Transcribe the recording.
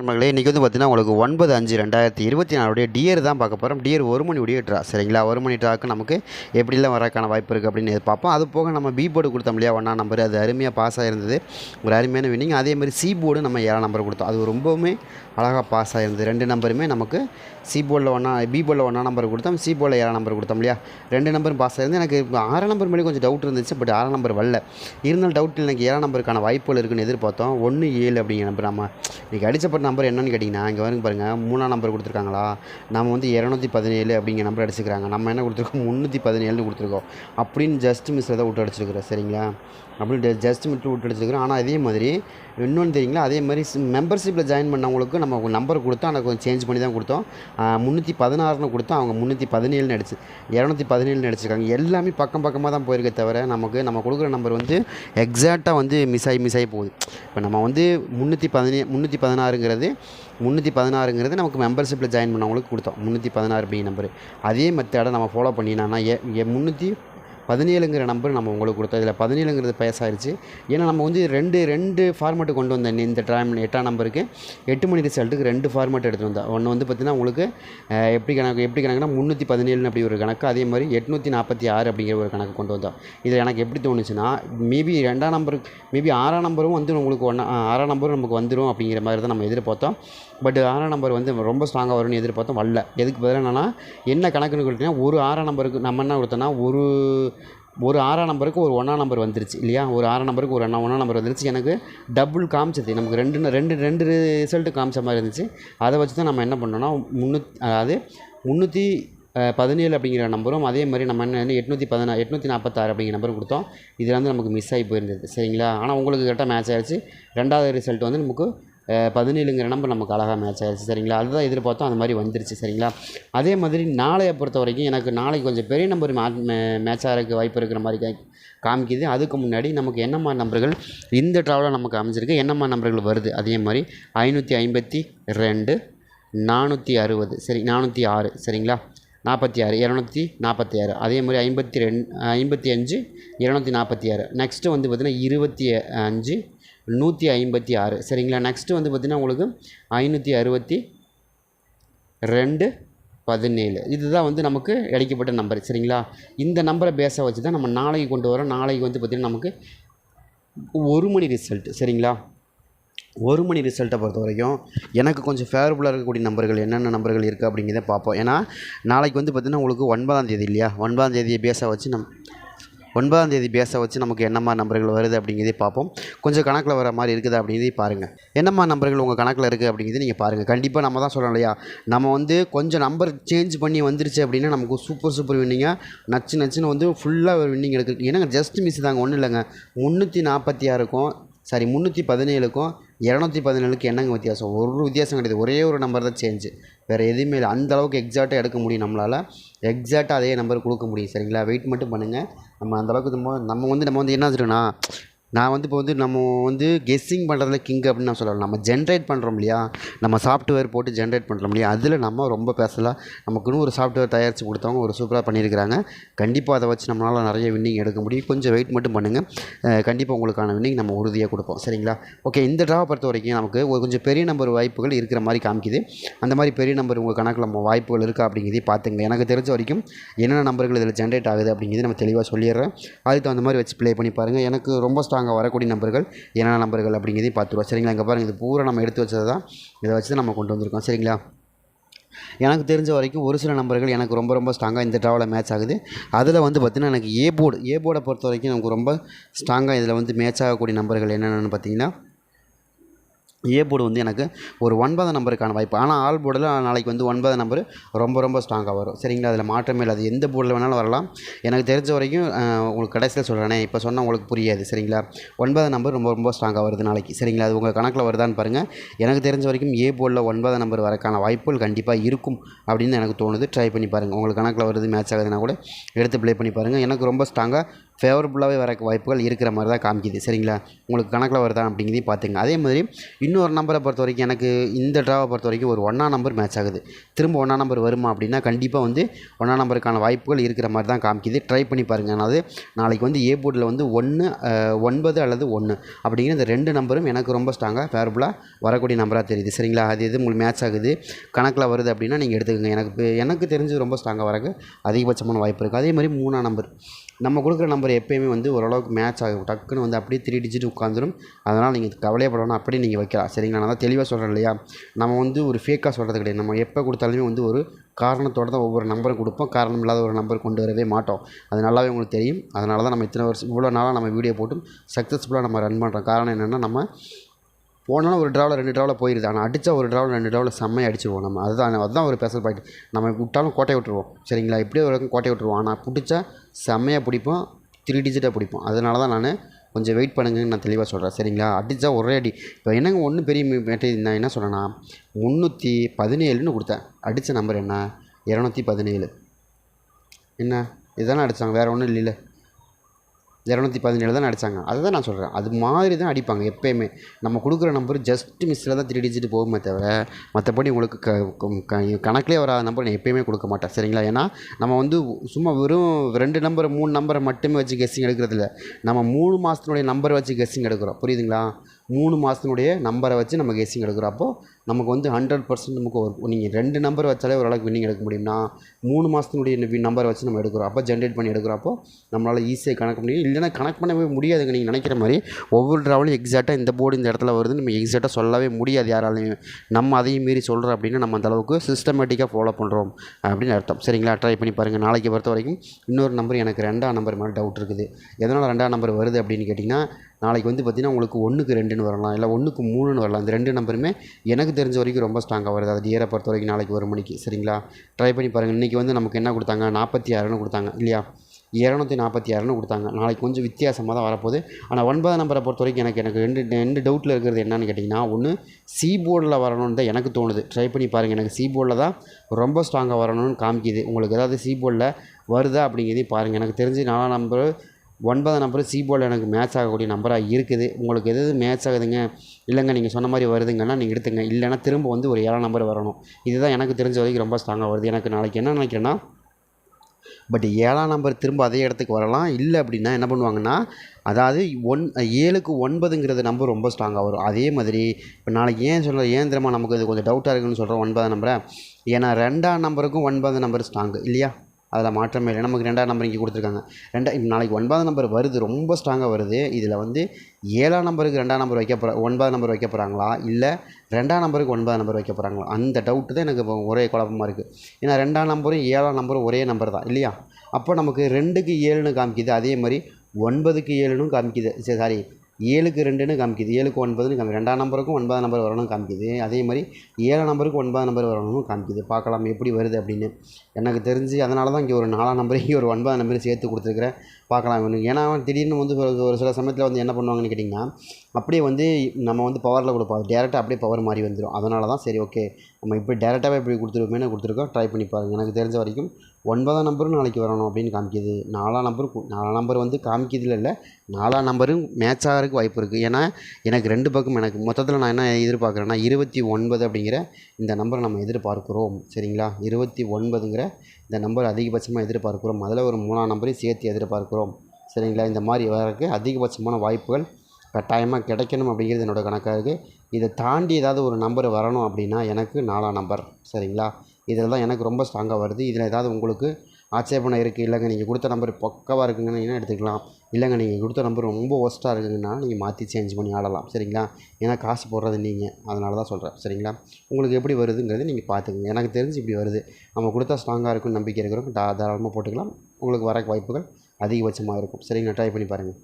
நண்பர்களே இன்றைக்கி வந்து பார்த்தீங்கன்னா உங்களுக்கு ஒன்பது அஞ்சு ரெண்டாயிரத்தி இருபத்தி நாலுடைய டியர் தான் பார்க்க போகிறோம் டியர் ஒரு மணி உடைய ட்ரா சரிங்களா? ஒரு மணி ட்ராக்கு நமக்கு எப்படிலாம் வரக்கான வாய்ப்பு இருக்குது அப்படின்னு பார்ப்போம் அது போக நம்ம பி போர்டு கொடுத்தோம் இல்லையா? ஒன்றா நம்பர் அது அருமையாக பாஸ் ஆகிருந்தது ஒரு அருமையான வின்னிங் அதே மாதிரி சி போர்டு நம்ம ஏழாம் நம்பர் கொடுத்தோம். அது ரொம்பவுமே அழகாக பாஸ் ஆகிருந்தது ரெண்டு நம்பருமே நமக்கு சி போர்டில் ஒன்றா பி போர்டில் ஒன்றா நம்பர் கொடுத்தோம். சி போர்டில் ஏழாம் நம்பர் கொடுத்தோம் இல்லையா? ரெண்டு நம்பரும் பாஸ் ஆகிருந்து எனக்கு ஆறாம் நம்பர் மேலே கொஞ்சம் டவுட் இருந்துச்சு பட் ஆறாம் நம்பர் வரல. இருந்தாலும் டவுட் எனக்கு ஏழாம் நம்பருக்கான வாய்ப்புகள் இருக்குன்னு எதிர்பார்த்தோம். ஒன்று ஏழு அப்படிங்கிற நம்பர் நம்ம இன்றைக்கி அடிச்சப்பட்ட நம்பர் என்னன்னு கேட்டிங்கன்னா இங்கே வந்து பாருங்கள் மூணாம் நம்பர் கொடுத்துருக்காங்களா? நம்ம வந்து இரநூத்தி பதினேழு அப்படிங்கிற நம்பர் அடிச்சுக்கிறாங்க. நம்ம என்ன கொடுத்துருக்கோம்? முந்நூற்றி பதினேழுன்னு கொடுத்துருக்கோம். அப்படின்னு ஜஸ்ட் மிஸ்ஸில் தான் விட்டு அடிச்சிருக்கிறோம் சரிங்களா? அப்படின்னு ஜஸ்ட் மிட்டு விட்டு அடிச்சிருக்கிறோம். ஆனால் அதே மாதிரி இன்னொன்று தெரியுங்களா? அதே மாதிரி மெம்பர்ஷிப்பில் ஜாயின் பண்ணவங்களுக்கு நம்ம நம்பர் கொடுத்தோம் ஆனால் கொஞ்சம் சேஞ்ச் பண்ணி தான் கொடுத்தோம். முந்நூற்றி பதினாறுன்னு கொடுத்தோம் அவங்க முந்நூற்றி பதினேழுன்னு அடிச்சு இரநூத்தி பதினேழுன்னு அடிச்சிருக்காங்க. எல்லாமே பக்கம் பக்கமாக தான் போயிருக்கே தவிர நமக்கு நம்ம கொடுக்குற நம்பர் வந்து எக்ஸாக்டாக வந்து மிஸ் ஆகி மிஸ் ஆகி போகுது. இப்போ நம்ம வந்து முந்நூற்றி பதினே முந்நூற்றி பதினாறுங்கிறது முந்நூற்றி பதினாறுங்கிறது நமக்கு மெம்பர்ஷிப்பில் ஜாயின் பண்ணவங்களுக்கு கொடுத்தோம். முந்நூற்றி பதினாறு பி நம்பர் அதே மெத்தடை நம்ம ஃபாலோ பண்ணினா ஏ முந்நூற்றி பதினேழுங்கிற நம்பர் நம்ம உங்களுக்கு கொடுத்தோம். இதில் பதினேழுங்கிறது பேஸ் ஆயிடுச்சு ஏன்னா நம்ம வந்து ரெண்டு ரெண்டு ஃபார்மேட்டு கொண்டு வந்தேன். இந்த டைம் எட்டாம் நம்பருக்கு எட்டு மணி ரிசல்ட்டுக்கு ரெண்டு ஃபார்மேட் எடுத்துகிட்டு வந்தோம் ஒன்று வந்து பார்த்திங்கன்னா உங்களுக்கு எப்படி கணக்கு எப்படி கணக்குனா முந்நூற்றி பதினேழுன்னு அப்படி ஒரு கணக்கு அதே மாதிரி எட்நூற்றி நாற்பத்தி ஆறு அப்படிங்கிற ஒரு கணக்கு கொண்டு வந்தோம். இதில் எனக்கு எப்படி தோணுச்சுன்னா மேபி ரெண்டாம் நம்பருக்கு மேபி ஆறாம் நம்பரும் வந்து உங்களுக்கு ஒன்றா ஆறாம் நம்பரும் நமக்கு வந்துடும் அப்படிங்கிற மாதிரி தான் நம்ம எதிர்பார்த்தோம். பட் ஆறாம் நம்பர் வந்து ரொம்ப ஸ்ட்ராங்காக வரும்னு எதிர்பார்த்தோம். வரல. எதுக்கு பதிலாக என்னென்னா என்ன கணக்குன்னு கொடுத்தீங்கன்னா ஒரு ஆறாம் நம்பருக்கு நம்ம என்ன கொடுத்தோன்னா ஒரு ஒரு ஆறாம் நம்பருக்கு ஒரு ஒன்றாம் நம்பர் வந்துருச்சு இல்லையா? ஒரு ஆறாம் நம்பருக்கு ஒரு ஒன்றா ஒன்றாம் நம்பர் வந்துருச்சு. எனக்கு டபுள் காமிச்சது. நமக்கு ரெண்டு ரெண்டு ரெண்டு ரிசல்ட்டு காமிச்ச மாதிரி இருந்துச்சு. அதை வச்சு தான் நம்ம என்ன பண்ணோம்னா முந்நூத் அதாவது முந்நூற்றி பதினேழு அப்படிங்கிற நம்பரும் அதே மாதிரி நம்ம என்ன எட்நூற்றி பதினா எட்நூற்றி நாற்பத்தாறு அப்படிங்கிற நம்பரும் கொடுத்தோம். இதில் வந்து நமக்கு மிஸ் ஆகி போயிருந்தது. சரிங்களா? ஆனால் உங்களுக்கு கரெக்டாக மேட்ச் ஆகிடுச்சு ரெண்டாவது ரிசல்ட் வந்து நமக்கு பதினேழுங்கிற நம்பர் நமக்கு அழகாக மேட்ச் ஆயிடுச்சு சரிங்களா? அதுதான் எதிர்பார்த்தோம் அந்த மாதிரி வந்துருச்சு. சரிங்களா? அதே மாதிரி நாளையை பொறுத்த வரைக்கும் எனக்கு நாளைக்கு கொஞ்சம் பெரிய நம்பர் மேட்ச் ஆகிறதுக்கு வாய்ப்பு இருக்கிற மாதிரி காமிக்குது. அதுக்கு முன்னாடி நமக்கு என்ன மாதிரி நம்பர்கள் இந்த ட்ராவலில் நமக்கு அமைஞ்சிருக்கு? என்ன மாதிரி நம்பர்கள் வருது? அதே மாதிரி ஐநூற்றி ஐம்பத்தி ரெண்டு நானூற்றி அறுபது. சரி நானூற்றி ஆறு. சரிங்களா? நாற்பத்தி ஆறு இரநூத்தி நாற்பத்தி ஆறு. அதே மாதிரி ஐம்பத்தி ரெண் ஐம்பத்தி அஞ்சு இரநூத்தி நாற்பத்தி ஆறு. நெக்ஸ்ட்டு வந்து பார்த்திங்கன்னா இருபத்தி அஞ்சு நூற்றி ஐம்பத்தி ஆறு. சரிங்களா? நெக்ஸ்ட்டு வந்து பார்த்திங்கன்னா உங்களுக்கு ஐநூற்றி அறுபத்தி ரெண்டு பதினேழு. இதுதான் வந்து நமக்கு அடிக்கப்பட்ட நம்பர் சரிங்களா? இந்த நம்பரை பேஸாக வச்சு தான் நம்ம நாளைக்கு கொண்டு வரோம். நாளைக்கு வந்து பார்த்திங்கன்னா நமக்கு ஒரு மணி ரிசல்ட் சரிங்களா? ஒரு மணி ரிசல்ட்டை பொறுத்த வரைக்கும் எனக்கு கொஞ்சம் ஃபேவரபுளாக இருக்கக்கூடிய நம்பர்கள் என்னென்ன நம்பர்கள் இருக்குது அப்படிங்கிறத பார்ப்போம். ஏன்னா நாளைக்கு வந்து பார்த்திங்கன்னா உங்களுக்கு ஒன்பதாம் தேதி இல்லையா? ஒன்பதாம் தேதியை பேஸாக வச்சு நம் ஒன்பதாம் தேதி பேஸை வச்சு நமக்கு என்னம்மா நம்பர்கள் வருது அப்படிங்கிறதே பார்ப்போம். கொஞ்சம் கணக்கில் வர மாதிரி இருக்குது அப்படிங்கிறதையும் பாருங்கள் என்னம்மா நம்பர்கள் உங்கள் கணக்கில் இருக்குது அப்படிங்கிறது நீங்கள் பாருங்கள் கண்டிப்பாக நம்ம தான் சொல்கிறோம் இல்லையா? நம்ம வந்து கொஞ்சம் நம்பர் சேஞ்ச் பண்ணி வந்துருச்சு அப்படின்னா நமக்கு சூப்பர் சூப்பர் வின்னிங்காக நச்சு நச்சுன்னு வந்து ஃபுல்லாக ஒரு வின்னிங் எடுக்கு ஏன்னா ஜஸ்ட் மிஸ் தாங்க. ஒன்றும் இல்லைங்க. முந்நூற்றி நாற்பத்தி ஆறுக்கும் சாரி முந்நூற்றி பதினேழுக்கும் இரநூத்தி பதினேழுக்கு என்னங்க வித்தியாசம்? ஒரு வித்தியாசம் கிடையாது. ஒரே ஒரு நம்பர் தான் சேஞ்சு வேறு எதுவுமே இல்லை. அந்த அளவுக்கு எக்ஸாக்டாக எடுக்க முடியும் நம்மளால். எக்ஸாக்டாக அதே நம்பர் கொடுக்க முடியும். சரிங்களா? வெயிட் மட்டும் பண்ணுங்கள் நம்ம அந்த அளவுக்கு நம்ம நம்ம வந்து நம்ம வந்து என்ன வச்சுருக்கோன்னா நான் வந்து இப்போ வந்து நம்ம வந்து கெஸ்ஸிங் பண்ணுறதுல கிங் அப்படின்னு நான் சொல்லலாம். நம்ம ஜென்ரேட் பண்ணுறோம் இல்லையா? நம்ம சாஃப்ட்வேர் போட்டு ஜென்ரேட் பண்ணுறோம் இல்லையா? அதில் நம்ம ரொம்ப பேசலாம் நமக்குன்னு ஒரு சாஃப்ட்வேர் தயாரித்து கொடுத்தவங்க ஒரு சூப்பராக பண்ணியிருக்கிறாங்க. கண்டிப்பாக அதை வச்சு நம்மளால் நிறைய வின்னிங் எடுக்க முடியும். கொஞ்சம் வெயிட் மட்டும் பண்ணுங்கள் கண்டிப்பாக உங்களுக்கான வின்னிங் நம்ம உறுதியாக கொடுப்போம். சரிங்களா? ஓகே இந்த ட்ராவை பொறுத்த வரைக்கும் நமக்கு ஒரு கொஞ்சம் பெரிய நம்பர் வாய்ப்புகள் இருக்கிற மாதிரி காமிக்குது. அந்த மாதிரி பெரிய நம்பர் உங்கள் கணக்கில் நம்ம வாய்ப்புகள் இருக்கா அப்படிங்கிறதையும் பார்த்துங்க. எனக்கு தெரிஞ்ச வரைக்கும் என்னென்ன நம்பர்கள் இதில் ஜென்ரேட் ஆகுது அப்படிங்கிறது நம்ம தெளிவாக சொல்லிடுறேன். அதுக்கு தகுந்த மாதிரி வச்சு ப்ளே பண்ணி பாருங்கள் எனக்கு ரொம்ப ஸ்ட்ராங்காக வரக்கூடிய நம்பர்கள் என்னென்ன நம்பர்கள் அப்படிங்கிறதையும் பார்த்துருவோம். சரிங்களா? இங்கே பாருங்கள் இது பூரா நம்ம எடுத்து வச்சது தான் இதை வச்சு தான் நம்ம கொண்டு வந்திருக்கோம். சரிங்களா? எனக்கு தெரிஞ்ச வரைக்கும் ஒரு சில நம்பர்கள் எனக்கு ரொம்ப ரொம்ப ஸ்ட்ராங்காக இந்த ட்ராவில் மேட்ச் ஆகுது. அதில் வந்து பார்த்திங்கன்னா எனக்கு ஏ போர்டு ஏ போர்டை பொறுத்த வரைக்கும் நமக்கு ரொம்ப ஸ்ட்ராங்காக இதில் வந்து மேட்ச் ஆகக்கூடிய நம்பர்கள் என்னென்னு பார்த்தீங்கன்னா ஏ போர்டு வந்து எனக்கு ஒரு ஒன்பதாம் நம்பருக்கான வாய்ப்பு. ஆனால் ஆல் போர்டில் நாளைக்கு வந்து ஒன்பதாம் நம்பர் ரொம்ப ரொம்ப ஸ்ட்ராங்காக வரும். சரிங்களா? அதில் மாற்றமே இல்லை அது எந்த போர்டில் வேணாலும் வரலாம். எனக்கு தெரிஞ்ச வரைக்கும் உங்களுக்கு கடைசியில் சொல்கிறேனே இப்போ சொன்னால் உங்களுக்கு புரியாது. சரிங்களா? ஒன்பதாம் நம்பர் ரொம்ப ரொம்ப ஸ்ட்ராங்காக வருது நாளைக்கு. சரிங்களா? அது உங்கள் கணக்கில் வருதான்னு பாருங்கள் எனக்கு தெரிஞ்ச வரைக்கும் ஏ போர்டில் ஒன்பதாம் நம்பர் வரக்கான வாய்ப்புகள் கண்டிப்பாக இருக்கும் அப்படின்னு எனக்கு தோணுது. ட்ரை பண்ணி பாருங்கள் உங்களுக்கு கணக்கில் வருது மேட்ச் ஆகுதுன்னா கூட எடுத்து ப்ளே பண்ணி பாருங்கள் எனக்கு ரொம்ப ஸ்ட்ராங்காக ஃபேவரபுளாகவே வர வாய்ப்புகள் இருக்கிற மாதிரி தான் காமிக்குது. சரிங்களா? உங்களுக்கு கணக்கில் வருதா அப்படிங்கிறதையும் பார்த்துங்க. அதே மாதிரி இன்னொரு நம்பரை பொறுத்த வரைக்கும் எனக்கு இந்த ட்ராவை பொறுத்த வரைக்கும் ஒரு ஒன்றா நம்பர் மேட்ச் ஆகுது. திரும்ப ஒன்றா நம்பர் வருமா அப்படின்னா கண்டிப்பாக வந்து ஒன்றா நம்பருக்கான வாய்ப்புகள் இருக்கிற மாதிரி தான் காமிக்குது. ட்ரை பண்ணி பாருங்கள் அதாவது நாளைக்கு வந்து ஏ போர்டில் வந்து ஒன்று ஒன்பது அல்லது ஒன்று அப்படிங்கிற இந்த ரெண்டு நம்பரும் எனக்கு ரொம்ப ஸ்ட்ராங்காக ஃபேவரபுளாக வரக்கூடிய நம்பராக தெரியுது. சரிங்களா? அது எது உங்களுக்கு மேட்ச் ஆகுது? கணக்கில் வருது அப்படின்னா நீங்கள் எடுத்துக்கோங்க. எனக்கு எனக்கு தெரிஞ்சு ரொம்ப ஸ்ட்ராங்காக வரக்கு அதிகபட்சமான வாய்ப்பு இருக்குது அதே மாதிரி மூணாம் நம்பர் நம்ம கொடுக்குற நம்பர் எப்பயுமே வந்து ஓரளவுக்கு மேட்ச் ஆகும். டக்குன்னு வந்து அப்படியே த்ரீ டிஜிட் உட்காந்துரும் அதனால் நீங்கள் கவலையப்படணும் அப்படியே நீங்கள் வைக்கலாம். சரிங்களா? நான் தான் தெளிவாக சொல்கிறேன் இல்லையா? நம்ம வந்து ஒரு ஃபேக்காக சொல்கிறது கிடையாது. நம்ம எப்போ கொடுத்தாலுமே வந்து ஒரு காரணத்தோட தான் ஒவ்வொரு நம்பரும் கொடுப்போம். காரணம் இல்லாத ஒரு நம்பர் கொண்டு வரவே மாட்டோம். அது நல்லாவே உங்களுக்கு தெரியும். அதனால தான் நம்ம இத்தனை வருஷம் இவ்வளோ நாளாக நம்ம வீடியோ போட்டும் சக்ஸஸ்ஃபுல்லாக நம்ம ரன் பண்ணுறோம் காரணம் என்னென்னா நம்ம போனாலும் ஒரு ட்ராவில் ரெண்டு ட்ராவில் போயிடுது ஆனால் அடித்தா ஒரு ட்ராவில் ரெண்டு ட்ராவில் செம்மையாக அடிச்சிருவோம் நம்ம. அதுதான் அதுதான் ஒரு ஸ்பெஷல் பாயிண்ட் நம்ம விட்டாலும் கோட்டையை விட்டுருவோம். சரிங்களா? இப்படியே ஒரு ரகம் கோட்டையை விட்டுருவோம். ஆனால் பிடிச்சா செம்மையாக பிடிப்போம். த்ரீ டிஜிட்டாக பிடிப்போம். அதனால தான் நான் கொஞ்சம் வெயிட் பண்ணுங்கன்னு நான் தெளிவாக சொல்கிறேன் சரிங்களா? அடித்தா ஒரே அடி. இப்போ என்னங்க ஒன்றும் பெரிய மேட்டை நான் என்ன சொல்கிறேன்னா முந்நூற்றி பதினேழுன்னு கொடுத்தேன். அடித்த நம்பர் என்ன? இரநூத்தி பதினேழு. என்ன? இதுதானே அடித்தாங்க வேறு ஒன்றும் இல்லைல்ல. இரநூத்தி பதினேழு தான் அடித்தாங்க அதுதான் நான் சொல்கிறேன் அது மாதிரி தான் அடிப்பாங்க எப்போயுமே. நம்ம கொடுக்குற நம்பர் ஜஸ்ட் மிஸ்ஸில் தான் த்ரீ டிஜிட் போகுமே தவிர மற்றபடி உங்களுக்கு க க கணக்கிலே வராத நம்பர் நான் எப்போயுமே கொடுக்க மாட்டேன். சரிங்களா? ஏன்னா நம்ம வந்து சும்மா வெறும் ரெண்டு நம்பர் மூணு நம்பரை மட்டுமே வச்சு கெஸ்ஸிங் எடுக்கிறதில்ல. நம்ம மூணு மாதத்தினுடைய நம்பரை வச்சு கெஸ்ஸிங் எடுக்கிறோம். புரியுதுங்களா? மூணு மாதத்தினுடைய நம்பரை வச்சு நம்ம கெஸ்ஸிங் எடுக்கிறோம். அப்போது நமக்கு வந்து ஹண்ட்ரட் பர்சன்ட் நமக்கு ஒரு நீங்கள் ரெண்டு நம்பர் வச்சாலே ஓரளவுக்கு வின்னிங் எடுக்க முடியும்னா மூணு மாதத்தினுடைய நம்பரை வச்சு நம்ம எடுக்கிறோம். அப்போ ஜென்ரேட் பண்ணி எடுக்கிறப்போ நம்மளால் ஈஸியாக கணக்கு பண்ணி இல்லைன்னா கணக்கு பண்ணவே முடியாதுங்க. நீங்கள் நினைக்கிற மாதிரி ஒவ்வொரு ட்ராவலும் எக்ஸாக்டாக இந்த போர்டு இந்த இடத்துல வருதுன்னு நம்ம எக்ஸாக்டாக சொல்லவே முடியாது யாராலையும். நம்ம அதையும் மீறி சொல்கிறோம் அப்படின்னா நம்ம அந்தளவுக்கு சிஸ்டமேட்டிக்காக ஃபாலோ பண்ணுறோம் அப்படின்னு அர்த்தம். சரிங்களா? ட்ரை பண்ணி பாருங்கள் நாளைக்கு பொறுத்த வரைக்கும் இன்னொரு நம்பர் எனக்கு ரெண்டாம் நம்பர் மேலே டவுட் இருக்குது. எதனால் ரெண்டாம் நம்பர் வருது அப்படின்னு கேட்டிங்கன்னா நாளைக்கு வந்து பார்த்திங்கன்னா உங்களுக்கு ஒன்றுக்கு ரெண்டுன்னு வரலாம் இல்லை ஒன்றுக்கு மூணுன்னு வரலாம். இந்த ரெண்டு நம்பருமே எனக்கு தெரிஞ்ச வரைக்கும் ரொம்ப ஸ்ட்ராங்காக வருது. அது டியரை பொறுத்த வரைக்கும் நாளைக்கு ஒரு மணிக்கு சரிங்களா? ட்ரை பண்ணி பாருங்கள். இன்றைக்கி வந்து நமக்கு என்ன கொடுத்தாங்க? நாற்பத்தி ஆறுன்னு கொடுத்தாங்க இல்லையா? இரநூத்தி நாற்பத்தி ஆறுன்னு கொடுத்தாங்க. நாளைக்கு கொஞ்சம் வித்தியாசமாக தான் வரப்போகுது. ஆனால் ஒன்பதாம் நம்பரை பொறுத்த வரைக்கும் எனக்கு எனக்கு ரெண்டு ரெண்டு டவுட்டில் இருக்கிறது என்னன்னு கேட்டிங்கன்னா ஒன்று சி போர்டில் வரணும்னு தான் எனக்கு தோணுது. ட்ரை பண்ணி பாருங்கள். எனக்கு சி போர்டில் தான் ரொம்ப ஸ்ட்ராங்காக வரணும்னு காமிக்குது. உங்களுக்கு ஏதாவது சி போர்டில் வருதா அப்படிங்கிறதையும் பாருங்கள். எனக்கு தெரிஞ்சு நாலாம் நம்பர் ஒன்பதாம் நம்பர் சி போல் எனக்கு மேட்ச் ஆகக்கூடிய நம்பராக இருக்குது. உங்களுக்கு எது எது மேட்ச் ஆகுதுங்க? இல்லைங்க நீங்கள் சொன்ன மாதிரி வருதுங்கன்னா நீங்கள் எடுத்துங்க. இல்லைன்னா திரும்ப வந்து ஒரு ஏழாம் நம்பர் வரணும். இதுதான் எனக்கு தெரிஞ்ச வரைக்கும் ரொம்ப ஸ்ட்ராங்காக வருது. எனக்கு நாளைக்கு என்ன நினைக்கிறேன்னா பட் ஏழாம் நம்பர் திரும்ப அதே இடத்துக்கு வரலாம். இல்லை அப்படின்னா என்ன பண்ணுவாங்கன்னா அதாவது ஒன் ஏழுக்கு ஒன்பதுங்கிறது நம்பர் ரொம்ப ஸ்ட்ராங்காக வரும். அதே மாதிரி இப்போ நாளைக்கு ஏன் சொல்கிற ஏன் தெரியுமா நமக்கு இது கொஞ்சம் டவுட்டாக இருக்குன்னு சொல்கிறோம் ஒன்பதாம் நம்பரை ஏன்னா ரெண்டாம் நம்பருக்கும் ஒன்பதாம் நம்பர் ஸ்ட்ராங்கு இல்லையா? அதில் மாற்றமே இல்லை. நமக்கு ரெண்டாம் நம்பர் இங்கே கொடுத்துருக்காங்க. ரெண்டா இப்போ நாளைக்கு ஒன்பதாம் நம்பர் வருது ரொம்ப ஸ்ட்ராங்காக வருது. இதில் வந்து ஏழாம் நம்பருக்கு ரெண்டாம் நம்பர் வைக்க போகிற ஒன்பதாம் நம்பர் வைக்க போகிறாங்களா இல்லை ரெண்டாம் நம்பருக்கு ஒன்பதாம் நம்பர் வைக்க போகிறாங்களா அந்த டவுட்டு தான் எனக்கு இப்போ ஒரே குழப்பமாக இருக்குது ஏன்னா ரெண்டாம் நம்பரும் ஏழாம் நம்பரும் ஒரே நம்பர் தான் இல்லையா? அப்போ நமக்கு ரெண்டுக்கு ஏழுன்னு காமிக்குது அதே மாதிரி ஒன்பதுக்கு ஏழுன்னு காமிக்குது. சரி சாரி ஏழுக்கு ரெண்டுன்னு காமிக்குது. ஏழுக்கு ஒன்பதுன்னு காமி ரெண்டாம் நம்பருக்கும் ஒன்பதாம் நம்பர் வரணும்னு காமிக்குது. அதே மாதிரி ஏழாம் நம்பருக்கு ஒன்பதாம் நம்பர் வரணும்னு காமிக்குது. பார்க்கலாம் எப்படி வருது அப்படின்னு. எனக்கு தெரிஞ்சு அதனால தான் இங்கே ஒரு நாலாம் நம்பர் இங்கே ஒரு ஒன்பதாம் நம்பர் சேர்த்து கொடுத்துருக்குறேன். பார்க்கலாம் இவனுக்கு. ஏன்னா திடீர்னு வந்து ஒரு சில சமயத்தில் வந்து என்ன பண்ணுவாங்கன்னு கேட்டிங்கன்னா அப்படியே வந்து நம்ம வந்து பவரில் கொடுப்போம் அது டேரெக்டாக அப்படியே பவர் மாதிரி வந்துடும் அதனால தான் சரி ஓகே நம்ம இப்படி டேரெக்டாகவே இப்படி கொடுத்துருக்கோமேனு கொடுத்துருக்கோம். ட்ரை பண்ணி பாருங்கள் எனக்கு தெரிஞ்ச வரைக்கும் ஒன்பதாம் நம்பரும் நாளைக்கு வரணும் அப்படின்னு காமிக்குது. நாலாம் நம்பரும் நாலாம் நம்பர் வந்து காமிக்கிறதுல இல்லை நாலாம் நம்பரும் மேட்ச் ஆகிறதுக்கு வாய்ப்பு இருக்குது ஏன்னா எனக்கு ரெண்டு பக்கம் எனக்கு மொத்தத்தில் நான் என்ன எதிர்பார்க்குறேன்னா இருபத்தி ஒன்பது அப்படிங்கிற இந்த நம்பரை நம்ம எதிர்பார்க்குறோம். சரிங்களா? இருபத்தி ஒன்பதுங்கிற இந்த நம்பர் அதிகபட்சமாக எதிர்பார்க்குறோம். அதில் ஒரு மூணாம் நம்பரையும் சேர்த்து எதிர்பார்க்குறோம். சரிங்களா? இந்த மாதிரி வரக்கு அதிகபட்சமான வாய்ப்புகள் கட்டாயமாக கிடைக்கணும் அப்படிங்கிறது என்னோடய கணக்காக இருக்குது இதை தாண்டி ஏதாவது ஒரு நம்பர் வரணும் அப்படின்னா எனக்கு நாலாம் நம்பர் சரிங்களா? இதில் தான் எனக்கு ரொம்ப ஸ்ட்ராங்காக வருது. இதில் ஏதாவது உங்களுக்கு ஆட்சேபனை இருக்குது இல்லைங்க நீங்கள் கொடுத்த நம்பர் பக்கவாக இருக்குங்கன்னு எடுத்துக்கலாம். இல்லைங்க நீங்கள் கொடுத்த நம்பர் ரொம்ப ஒஸ்ட்டாக இருக்குங்கன்னா நீங்கள் மாற்றி சேஞ்ச் பண்ணி ஆடலாம். சரிங்களா? ஏன்னா காசு போடுறது நீங்கள் அதனால தான் சொல்கிறேன் சரிங்களா? உங்களுக்கு எப்படி வருதுங்கிறது நீங்கள் பார்த்துக்கங்க. எனக்கு தெரிஞ்சு இப்படி வருது. நம்ம கொடுத்தா ஸ்ட்ராங்காக இருக்கும்னு நம்பிக்கை இருக்கிறவங்க தாராளமாக போட்டுக்கலாம். உங்களுக்கு வர வாய்ப்புகள் அதிகபட்சமாக இருக்கும். சரிங்களா? ட்ரை பண்ணி பாருங்கள்